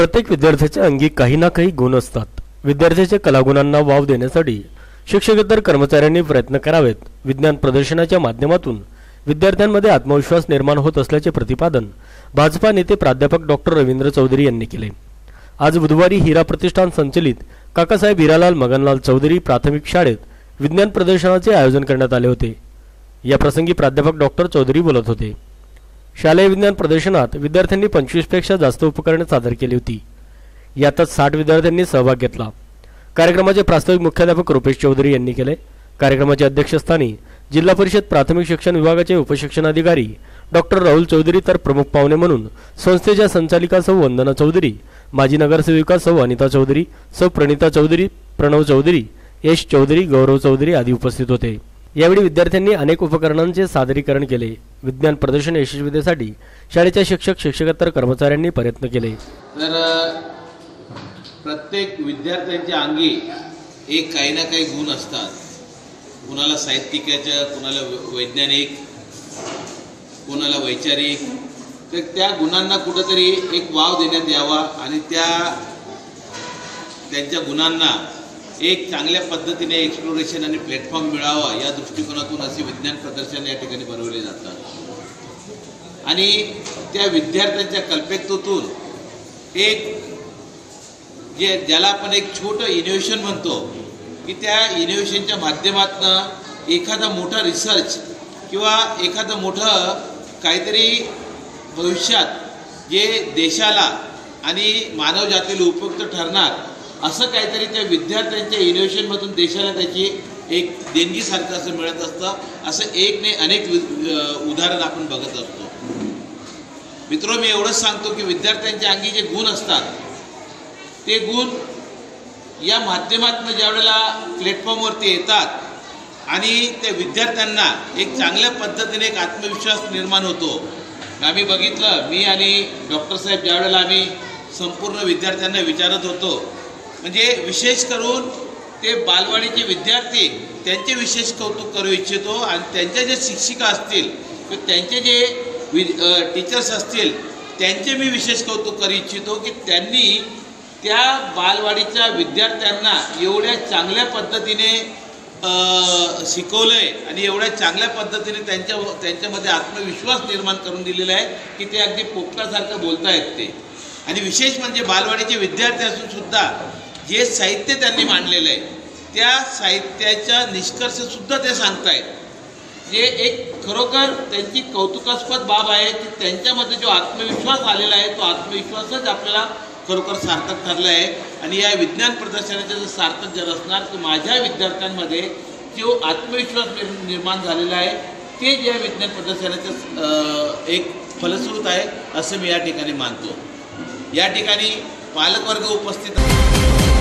प्रत्येक विद्यार्थ्याच्या अंगी काही ना काही गुण असतात. विद्यार्थ्याच्या कलागुणांना वाव देण्यासाठी शिक्षकेतर कर्मचाऱ्यांनी प्रयत्न करावेत. विज्ञान प्रदर्शनाच्या माध्यमातून विद्यार्थ्यांमध्ये आत्मविश्वास निर्माण होत असल्याचे प्रतिपादन भाजपा नेते प्राध्यापक डॉक्टर रवींद्र चौधरी यांनी केले. आज बुधवारी हिरा प्रतिष्ठान संचलित काकासाहेब हिरालाल मगनलाल चौधरी प्राथमिक शाळेत विज्ञान प्रदर्शनाचे आयोजन करण्यात आले होते. या प्रसंगी प्राध्यापक डॉक्टर चौधरी बोलत होते. शालेय विज्ञान प्रदर्शनात विद्यार्थ्यांनी पंचवीसपेक्षा जास्त उपकरणे सादर केली होती. यातच साठ विद्यार्थ्यांनी सहभाग घेतला. कार्यक्रमाचे प्रास्ताविक मुख्याध्यापक रुपेश चौधरी यांनी केले. कार्यक्रमाच्या अध्यक्षस्थानी जिल्हा परिषद प्राथमिक शिक्षण विभागाचे उपशिक्षणाधिकारी डॉक्टर राहुल चौधरी तर प्रमुख पाहुणे म्हणून संस्थेच्या संचालिका सौ वंदना चौधरी माजी नगरसेविका सौ अनिता चौधरी सौ प्रणिता चौधरी प्रणव चौधरी यश चौधरी गौरव चौधरी आदी उपस्थित होते. यावेळी विद्यार्थ्यांनी अनेक उपकरणांचे सादरीकरण केले. विज्ञान प्रदर्शन यशस्वीतेसाठी शाळेच्या शिक्षक शिक्षकेतर कर्मचाऱ्यांनी प्रयत्न केले. तर प्रत्येक विद्यार्थ्यांच्या अंगी एक काही ना काही गुण असतात. कुणाला साहित्यिकाच्या कुणाला वै- वैज्ञानिक कोणाला वैचारिक. तर त्या गुणांना कुठंतरी एक वाव देण्यात यावा आणि त्या त्यांच्या गुणांना एक चांगल्या पद्धतीने एक्सप्लोरेशन आणि प्लॅटफॉर्म मिळावा या दृष्टिकोनातून असे विज्ञान प्रदर्शन या ठिकाणी भरवले जातात. आणि त्या विद्यार्थ्यांच्या कल्पकतेतून एक जे ज्याला आपण एक छोटं इनोव्हेशन म्हणतो की त्या इनोव्हेशनच्या माध्यमातनं एखादा मोठा रिसर्च किंवा एखादं मोठं काहीतरी भविष्यात जे देशाला आणि मानवजातीला उपयुक्त ठरणार असं काहीतरी त्या विद्यार्थ्यांच्या इनोव्हेशनमधून देशाला त्याची एक देणगीसारखं असं मिळत असतं. असं एक नाही अनेक उदाहरण आपण बघत असतो. मित्रो मी एवढंच सांगतो की विद्यार्थ्यांच्या अंगी जे गुण असतात ते गुण या माध्यमातून ज्यावेळेला प्लॅटफॉर्मवरती येतात आणि त्या विद्यार्थ्यांना एक चांगल्या पद्धतीने एक आत्मविश्वास निर्माण होतो. आम्ही बघितलं मी आणि डॉक्टर साहेब ज्यावेळेला आम्ही संपूर्ण विद्यार्थ्यांना विचारत होतो म्हणजे विशेष करून ते बालवाडीचे विद्यार्थी त्यांचे विशेष कौतुक करू इच्छितो आणि त्यांच्या जे शिक्षिका असतील किंवा त्यांचे जे वि टीचर्स असतील त्यांचे मी विशेष कौतुक करू इच्छितो की त्यांनी त्या बालवाडीच्या विद्यार्थ्यांना एवढ्या चांगल्या पद्धतीने शिकवलं आहे आणि एवढ्या चांगल्या पद्धतीने त्यांच्या त्यांच्यामध्ये आत्मविश्वास निर्माण करून दिलेला आहे की ते अगदी पोपटासारखं बोलतायत ते. आणि विशेष म्हणजे बालवाडीचे विद्यार्थी असून सुद्धा जे साहित्य त्यांनी मांडलेलं आहे त्या साहित्याचा निष्कर्षसुद्धा ते सांगतायत. जे एक खरोखर त्यांची कौतुकास्पद बाब आहे की त्यांच्यामध्ये जो आत्मविश्वास आलेला आहे तो आत्मविश्वासच आपल्याला खरोखर सार्थक ठरला आहे आणि या विज्ञान प्रदर्शनाचं जर सार्थक जर असणार तर माझ्या विद्यार्थ्यांमध्ये जो आत्मविश्वास निर्माण झालेला आहे ते जे विज्ञान प्रदर्शनाचं एक फलस्वरूप आहे असं मी या ठिकाणी मानतो. या ठिकाणी पालकवर्ग उपस्थित आहे